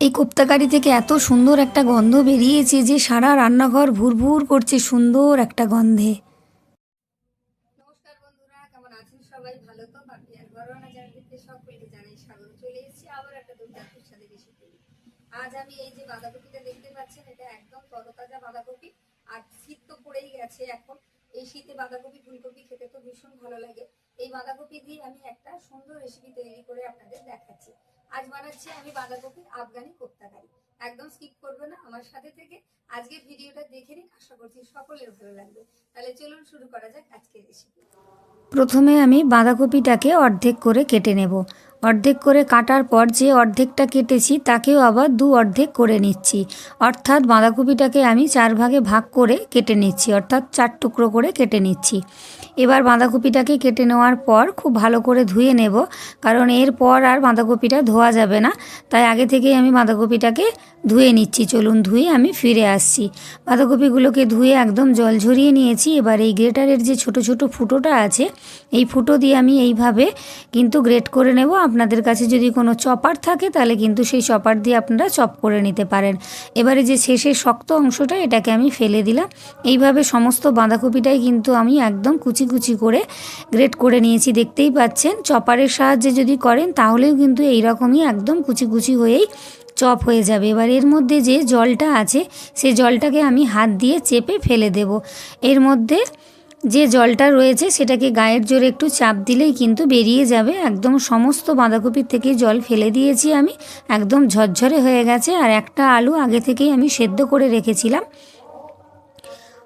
এই কোপ্তাকারি থেকে এত সুন্দর একটা গন্ধ বেরিয়েছে যে সারা রান্নাঘর ভুরভুর করছে সুন্দর একটা গন্ধে। নমস্কার বন্ধুরা, কেমন আছেন সবাই? ভালো তো? বাপি আর চলে এসেছি আবার একটা দুর্দান্ত স্বাদের রেসিপি আজ আমি এই যে বাঁধাকপিটা দেখতে পাচ্ছেন, এটা একদম তরতাজা বাঁধাকপি, আর শীত তো পড়েই গেছে এখন। এই শীতে বাঁধাকপি, ফুলকপি খেতে তো ভীষণ ভালো লাগে। এই বাঁধাকপি দিয়ে আমি একটা সুন্দর রেসিপি তৈরি করে আপনাদের দেখাচ্ছি। আজ বানাচ্ছি আমি বাঁধাকপি আফগানি কোপ্তাকারি। একদম স্কিপ করবে না আমার সাথে থেকে। আজকে ভিডিওটা দেখে নিন, আশা করছি সকলের ভালো লাগবে। তাহলে চলুন শুরু করা যাক আজকে রেসিপি প্রথমে আমি বাঁধাকপিটাকে অর্ধেক করে কেটে নেব। অর্ধেক করে কাটার পর যে অর্ধেকটা কেটেছি, তাকেও আবার দু অর্ধেক করে নিচ্ছি। অর্থাৎ বাঁধাকপিটাকে আমি চার ভাগে ভাগ করে কেটে নিচ্ছি, অর্থাৎ চার টুকরো করে কেটে নিচ্ছি। এবার বাঁধাকপিটাকে কেটে নেওয়ার পর খুব ভালো করে ধুয়ে নেব, কারণ এরপর আর বাঁধাকপিটা ধোয়া যাবে না। তাই আগে থেকেই আমি বাঁধাকপিটাকে ধুয়ে নিচ্ছি। চলুন ধুয়ে আমি ফিরে আসছি। বাঁধাকপিগুলোকে ধুয়ে একদম জল ঝরিয়ে নিয়েছি। এবার এই গ্রেটারের যে ছোট ছোট ফুটোটা আছে এই ফুটো দিয়ে আমি এইভাবে কিন্তু গ্রেট করে নেব। আপনাদের কাছে যদি কোনো চপার থাকে, তাহলে কিন্তু সেই চপার দিয়ে আপনারা চপ করে নিতে পারেন। এবারে যে শেষের শক্ত অংশটা, এটাকে আমি ফেলে দিলাম। এইভাবে সমস্ত বাঁধাকপিটাই কিন্তু আমি একদম কুচি কুচি করে গ্রেট করে নিয়েছি। দেখতেই পাচ্ছেন, চপারের সাহায্যে যদি করেন, তাহলেও কিন্তু এইরকমই একদম কুচি কুচি হয়েই চপ হয়ে যাবে। এবার এর মধ্যে যে জলটা আছে, সে জলটাকে আমি হাত দিয়ে চেপে ফেলে দেব। এর মধ্যে যে জলটা রয়েছে সেটাকে গায়ের জোরে একটু চাপ দিলেই কিন্তু বেরিয়ে যাবে। একদম সমস্ত বাঁধাকপির থেকে জল ফেলে দিয়েছি আমি। একদম ঝরঝরে হয়ে গেছে আর একটা আলু আগে থেকেই আমি সেদ্ধ করে রেখেছিলাম।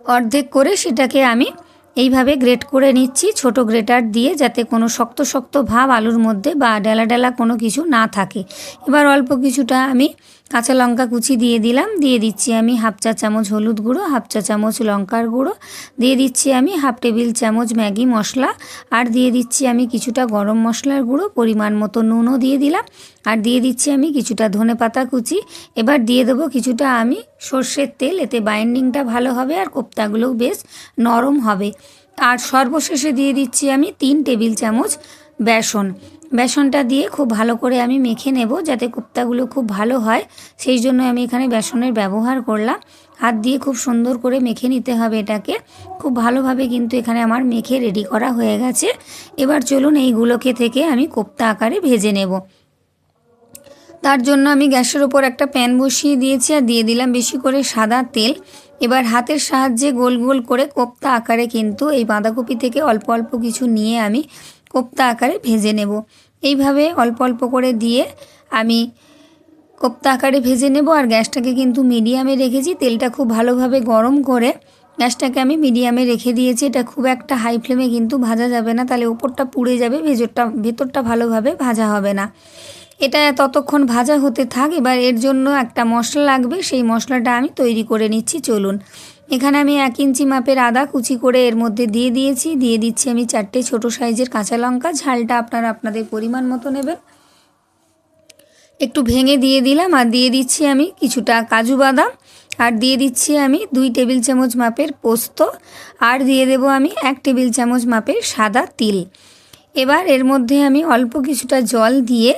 অর্ধেক করে সেটাকে আমি এইভাবে গ্রেট করে নিচ্ছি ছোট গ্রেটার দিয়ে যাতে কোনো শক্ত শক্ত ভাব আলুর মধ্যে বা ডেলা ডেলা কোনো কিছু না থাকে। এবার অল্প কিছুটা আমি কাঁচা লঙ্কা কুচি দিয়ে দিলাম। দিয়ে দিচ্ছি আমি হাফ চা চামচ হলুদ গুঁড়ো, হাফ চা চামচ লঙ্কার গুঁড়ো। দিয়ে দিচ্ছি আমি হাফ টেবিল চামচ ম্যাগি মশলা। আর দিয়ে দিচ্ছি আমি কিছুটা গরম মশলার গুঁড়ো, পরিমাণ মতো নুনও দিয়ে দিলাম। আর দিয়ে দিচ্ছি আমি কিছুটা ধনে পাতা কুচি। এবার দিয়ে দেবো কিছুটা আমি সর্ষের তেল, এতে বাইন্ডিংটা ভালো হবে আর কোপ্তাগুলোও বেশ নরম হবে। আর সর্বশেষে দিয়ে দিচ্ছি আমি তিন টেবিল চামচ বেসন। বেসনটা দিয়ে খুব ভালো করে আমি মেখে নেব যাতে কোপ্তাগুলো খুব ভালো হয়। সেই জন্য আমি এখানে বেসনের ব্যবহার করলাম। হাত দিয়ে খুব সুন্দর করে মেখে নিতে হবে এটাকে। খুব ভালোভাবে কিন্তু এখানে আমার মেখে রেডি করা হয়ে গেছে। এবার চলুন এইগুলোকে থেকে আমি কোপ্তা আকারে ভেজে নেব। তার জন্য আমি গ্যাসের ওপর একটা প্যান বসিয়ে দিয়েছি আর দিয়ে দিলাম বেশি করে সাদা তেল। এবার হাতের সাহায্যে গোল গোল করে কোপ্তা আকারে কিন্তু এই বাঁধাকপি থেকে অল্প অল্প কিছু নিয়ে আমি কোপ্তা আকারে ভেজে নেব। এইভাবে অল্প অল্প করে দিয়ে আমি কোপ্তা আকারে ভেজে নেব আর গ্যাসটাকে কিন্তু মিডিয়ামে রেখেছি। তেলটা খুব ভালোভাবে গরম করে গ্যাসটাকে আমি মিডিয়ামে রেখে দিয়েছি। এটা খুব একটা হাই ফ্লেমে কিন্তু ভাজা যাবে না, তাহলে ওপরটা পুড়ে যাবে, ভেজরটা, ভেতরটা ভালোভাবে ভাজা হবে না। এটা ততক্ষণ ভাজা হতে থাক, এবার এর জন্য একটা মশলা লাগবে, সেই মশলাটা আমি তৈরি করে নিচ্ছি, চলুন। এখানে আমি এক ইঞ্চি মাপের আদা কুচি করে এর মধ্যে দিয়ে দিয়েছি, দিয়ে দিচ্ছি আমি চারটে ছোট সাইজের কাঁচা লঙ্কা, ঝালটা আপনারা আপনাদের পরিমাণ মতো নেবেন। একটু ভেঙে দিয়ে দিলাম, আর দিয়ে দিচ্ছি আমি কিছুটা কাজু বাদাম, আর দিয়ে দিচ্ছি আমি দুই টেবিল চামচ মাপের পোস্ত, আর দিয়ে দেব আমি এক টেবিল চামচ মাপের সাদা তিল। এবার এর মধ্যে আমি অল্প কিছুটা জল দিয়ে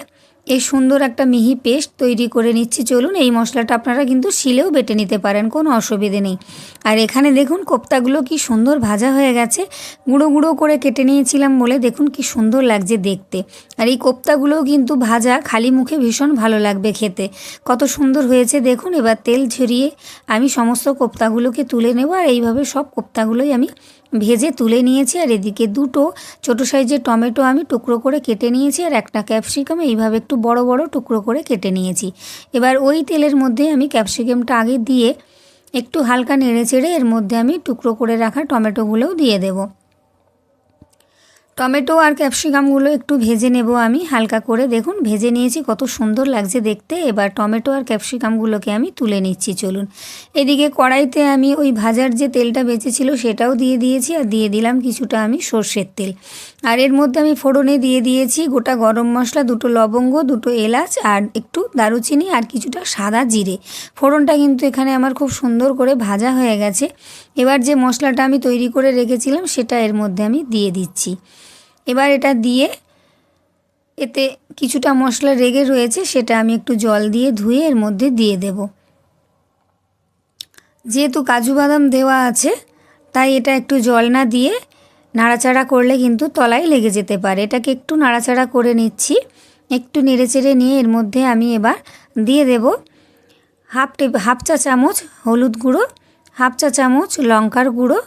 এই সুন্দর একটা মিহি পেস্ট তৈরি করে নিচ্ছি। চলুন এই মশলাটা আপনারা কিন্তু শিলেও বেটে নিতে পারেন, কোনো অসুবিধে নেই। আর এখানে দেখুন কোপ্তাগুলো কি সুন্দর ভাজা হয়ে গেছে। গুঁড়ো গুঁড়ো করে কেটে নিয়েছিলাম বলে দেখুন কি সুন্দর লাগছে দেখতে। আর এই কোপ্তাগুলোও কিন্তু ভাজা, খালি মুখে ভীষণ ভালো লাগবে খেতে। কত সুন্দর হয়েছে দেখুন, এবার তেল ঝরিয়ে আমি সমস্ত কোপ্তাগুলোকে তুলে নেব আর এইভাবে সব কোপ্তাগুলোই আমি ভেজে তুলে নিয়েছি আর এদিকে দুটো ছোটো সাইজের টমেটো আমি টুকরো করে কেটে নিয়েছি আর একটা ক্যাপসিকাম এইভাবে একটু বড় বড় টুকরো করে কেটে নিয়েছি। এবার ওই তেলের মধ্যে আমি ক্যাপসিকামটা আগে দিয়ে একটু হালকা নেড়ে চেড়ে এর মধ্যে আমি টুকরো করে রাখা টমেটোগুলোও দিয়ে দেবো। টমেটো আর ক্যাপসিকামগুলো একটু ভেজে নেব আমি, হালকা করে। দেখুন, ভেজে নিয়েছি, কত সুন্দর লাগছে দেখতে। এবার টমেটো আর ক্যাপসিকামগুলোকে আমি তুলে নিচ্ছি, চলুন। এদিকে কড়াইতে আমি ওই ভাজার যে তেলটা বেঁচেছিল, সেটাও দিয়ে দিয়েছি, আর দিয়ে দিলাম কিছুটা আমি সর্ষের তেল। আর এর মধ্যে আমি ফোড়নে দিয়ে দিয়েছি গোটা গরম মশলা, দুটো লবঙ্গ, দুটো এলাচ আর একটু দারুচিনি আর কিছুটা সাদা জিরে। ফোড়নটা কিন্তু এখানে আমার খুব সুন্দর করে ভাজা হয়ে গেছে। এবার যে মশলাটা আমি তৈরি করে রেখেছিলাম সেটা এর মধ্যে আমি দিয়ে দিচ্ছি। এবার এটা দিয়ে এতে কিছুটা মশলা রেগে রয়েছে সেটা আমি একটু জল দিয়ে ধুয়ে এর মধ্যে দিয়ে দেব। যেহেতু কাজু বাদাম দেওয়া আছে, তাই এটা একটু জল না দিয়ে নাড়াচাড়া করলে কিন্তু তলায় লেগে যেতে পারে। এটাকে একটু নাড়াচাড়া করে নিচ্ছি। একটু নেড়েচেড়ে নিয়ে এর মধ্যে আমি এবার দিয়ে দেব হাফ টে হাফ চা চামচ হলুদ গুঁড়ো, হাফ চা চামচ লঙ্কার গুঁড়ো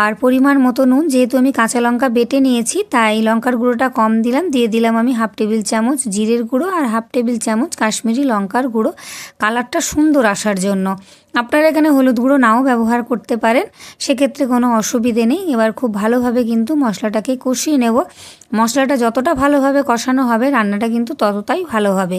আর পরিমাণ মতো নুন। যেহেতু আমি কাঁচা লঙ্কা বেটে নিয়েছি, তাই লঙ্কার গুঁড়োটা কম দিলাম। দিয়ে দিলাম আমি হাফ টেবিল চামচ জিরের গুঁড়ো আর হাফ টেবিল চামচ কাশ্মীরি লঙ্কার গুঁড়ো। কালারটা সুন্দর আসার জন্য। আপনারা এখানে হলুদ গুঁড়ো নাও ব্যবহার করতে পারেন। সেক্ষেত্রে কোনো অসুবিধে নেই। এবার খুব ভালোভাবে কিন্তু মশলাটাকে কষিয়ে নেব। মশলাটা যতটা ভালোভাবে কষানো হবে, রান্নাটা কিন্তু ততটাই ভালো হবে।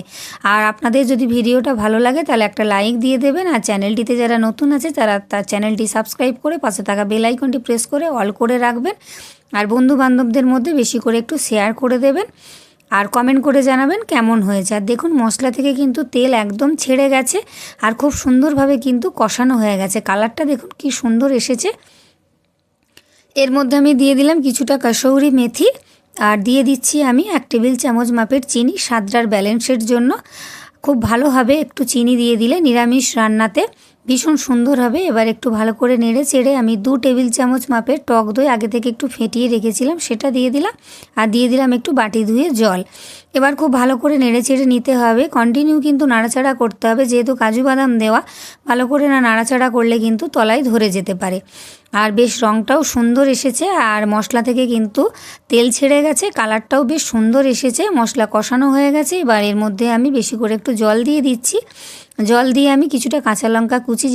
আর আপনাদের যদি ভিডিওটা ভালো লাগে, তাহলে একটা লাইক দিয়ে দেবেন। আর চ্যানেলটিতে যারা নতুন আছে, তারা তার চ্যানেলটি সাবস্ক্রাইব করে পাশে থাকা বেল আইকনটি প্রেস করে অল করে রাখবেন। আর বন্ধু বান্ধবদের মধ্যে বেশি করে একটু শেয়ার করে দেবেন। আর কমেন্ট করে জানাবেন কেমন হয়েছে। আর দেখুন, মশলা থেকে কিন্তু তেল একদম ছেড়ে গেছে আর খুব সুন্দরভাবে কিন্তু কষানো হয়ে গেছে। কালারটা দেখুন কি সুন্দর এসেছে। এর মধ্যে আমি দিয়ে দিলাম কিছুটা কাসৌরি মেথি আর দিয়ে দিচ্ছি আমি এক টেবিল চামচ মাপের চিনি স্বাদটার ব্যালেন্সের জন্য। খুব ভালোভাবে একটু চিনি দিয়ে দিলে নিরামিষ রান্নাতে। ভীষণ সুন্দর হবে। এবার একটু ভালো করে নেড়ে চেড়ে আমি দু টেবিল চামচ মাপের টক দই আগে থেকে একটু ফেটিয়ে রেখেছিলাম, সেটা দিয়ে দিলাম। আর দিয়ে দিলাম একটু বাটি ধুয়ে জল। এবার খুব ভালো করে নেড়ে চেড়ে নিতে হবে। কন্টিনিউ কিন্তু নাড়াচাড়া করতে হবে, যেহেতু কাজু বাদাম দেওয়া, ভালো করে না নাড়াচাড়া করলে কিন্তু তলায় ধরে যেতে পারে। আর বেশ রঙটাও সুন্দর এসেছে, আর মশলা থেকে কিন্তু তেল ছেড়ে গেছে, কালারটাও বেশ সুন্দর এসেছে, মশলা কষানো হয়ে গেছে। এবার এর মধ্যে আমি বেশি করে একটু জল দিয়ে দিচ্ছি। জল দিয়ে আমি কিছুটা কাঁচা লঙ্কা কুচি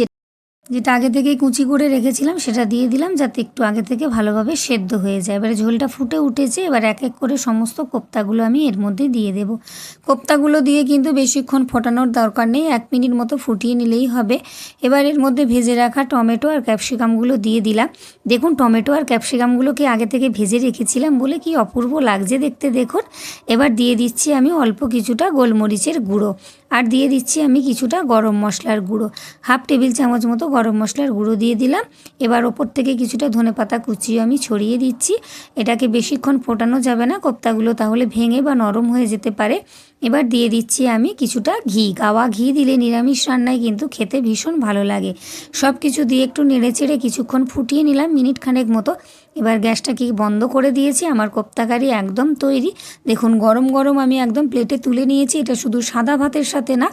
যেটা আগে থেকেই কুচি করে রেখেছিলাম, সেটা দিয়ে দিলাম যাতে একটু আগে থেকে ভালোভাবে সেদ্ধ হয়ে যায়। এবারে ঝোলটা ফুটে উঠেছে, এবার এক এক করে সমস্ত কোপ্তাগুলো আমি এর মধ্যে দিয়ে দেব। কোপ্তাগুলো দিয়ে কিন্তু বেশিক্ষণ ফোটানোর দরকার নেই, এক মিনিট মতো ফুটিয়ে নিলেই হবে। এবার এর মধ্যে ভেজে রাখা টমেটো আর ক্যাপসিকামগুলো দিয়ে দিলাম। দেখুন, টমেটো আর ক্যাপসিকামগুলোকে আগে থেকে ভেজে রেখেছিলাম বলে কি অপূর্ব লাগছে দেখতে। দেখুন, এবার দিয়ে দিচ্ছি আমি অল্প কিছুটা গোলমরিচের গুঁড়ো। আর দিয়ে দিচ্ছি আমি কিছুটা গরম মশলার গুঁড়ো। হাফ টেবিল চামচ মতো গরম মশলার গুঁড়ো দিয়ে দিলাম। এবার ওপর থেকে কিছুটা ধনে পাতা কুচিয়ে আমি ছড়িয়ে দিচ্ছি। এটাকে বেশিক্ষণ ফোটানো যাবে না, কোপ্তাগুলো তাহলে ভেঙে বা নরম হয়ে যেতে পারে। এবার দিয়ে দিচ্ছি আমি কিছুটা ঘি। গাওয়া ঘি দিলে নিরামিষ রান্নায় কিন্তু খেতে ভীষণ ভালো লাগে। সব কিছু দিয়ে একটু নেড়ে চেড়ে কিছুক্ষণ ফুটিয়ে নিলাম মিনিট খানেক মতো। এবার গ্যাসটাকে বন্ধ করে দিয়েছি, আমার কোপ্তাকারি একদম তৈরি। দেখুন, গরম গরম আমি একদম প্লেটে তুলে নিয়েছি, এটা শুধু সাদা ভাতের সাথে না।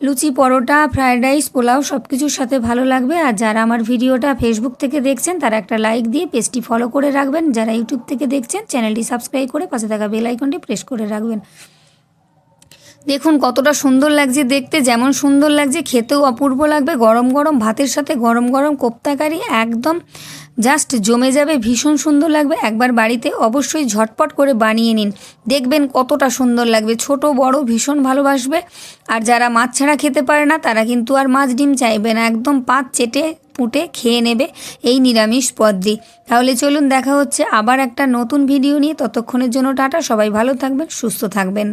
লুচি, পরোটা ফ্রায়েড রাইস পোলাও সব কিছুর সাথে ভালো লাগবে। আর যারা আমার ভিডিওটা ফেসবুক থেকে দেখছেন, তারা একটা লাইক দিয়ে পেজটি ফলো করে রাখবেন। যারা ইউটিউব থেকে দেখছেন চ্যানেলটি সাবস্ক্রাইব করে পাশে থাকা বেল আইকনটি প্রেস করে রাখবেন। দেখুন কতটা সুন্দর লাগছে দেখতে, যেমন সুন্দর লাগছে, খেতেও অপূর্ব লাগবে। গরম গরম ভাতের সাথে গরম গরম কোপ্তাকারি একদম জাস্ট জমে যাবে, ভীষণ সুন্দর লাগবে। একবার বাড়িতে অবশ্যই ঝটপট করে বানিয়ে নিন। দেখবেন কতটা সুন্দর লাগবে। ছোট, বড় ভীষণ ভালোবাসবে। আর যারা মাছ ছাড়া খেতে পারে না, তারা কিন্তু আর মাছ ডিম চাইবে না। একদম পাত চেটে পুঁটে খেয়ে নেবে এই নিরামিষ পদ দিয়ে তাহলে চলুন দেখা হচ্ছে আবার একটা নতুন ভিডিও নিয়ে। ততক্ষণের জন্য টাটা, সবাই ভালো থাকবেন, সুস্থ থাকবেন।